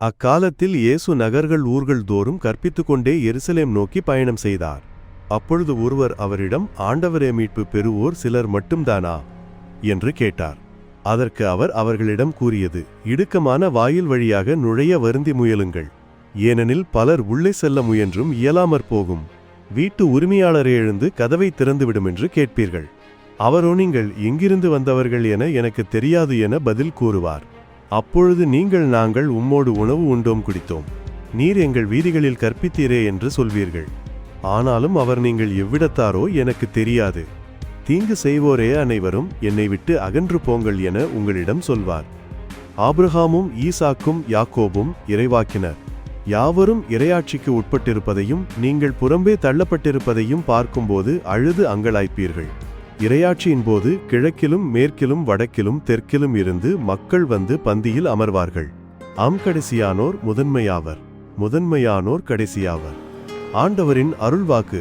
அக்காலத்தில் இயேசு நகர்கள் ஊர்கள் தோறும் கற்பித்துக்கொண்டே எருசலேம் நோக்கி பயணம் செய்தார். அப்பொழுது ஒருவர் அவரிடம் ஆண்டவரே மீட்பு பெறுவோர் சிலர் மட்டும்தானா என்று கேட்டார். அதற்கு அவர் அவர்களிடம் கூறியது இடுக்கமான வாயில் வழியாக நுழைய வருந்தி முயலுங்கள். ஏனெனில் பலர் உள்ளே செல்ல முயன்றும் இயலாமற் போகும். வீட்டு உரிமையாளரே எழுந்து கதவை திறந்துவிடும் என்று கேட்பீர்கள். அவரோ நீங்கள் எங்கிருந்து வந்தவர்கள் என எனக்கு தெரியாது என பதில் கூறுவார். அப்பொழுது நீங்கள் நாங்கள் உம்மோடு உணவு உண்டோம் குடித்தோம். நீர் எங்கள் வீதிகளில் கற்பித்தீரே என்று சொல்வீர்கள். ஆனாலும் அவர் நீங்கள் எவ்விடத்தாரோ எனக்கு தெரியாது. தீங்கு செய்வோரே அனைவரும் என்னை விட்டு அகன்று போங்கள் என உங்களிடம் சொல்வார். ஆப்ரஹாமும் ஈசாக்கும் யாக்கோபும் இறைவாக்கினர். யாவரும் இரையாட்சிக்கு உட்பட்டிருப்பதையும் நீங்கள் புறம்பே தள்ளப்பட்டிருப்பதையும் பார்க்கும்போது அழுது அங்கலாய்ப்பீர்கள். இரையாட்சியின் போது கிழக்கிலும் மேற்கிலும் வடக்கிலும் தெற்கிலும் இருந்து மக்கள் வந்து பந்தியில் அமர்வார்கள். ஆம் கடைசியானோர் முதன்மையாவர் முதன்மையானோர் கடைசியாவர். ஆண்டவரின் அருள்வாக்கு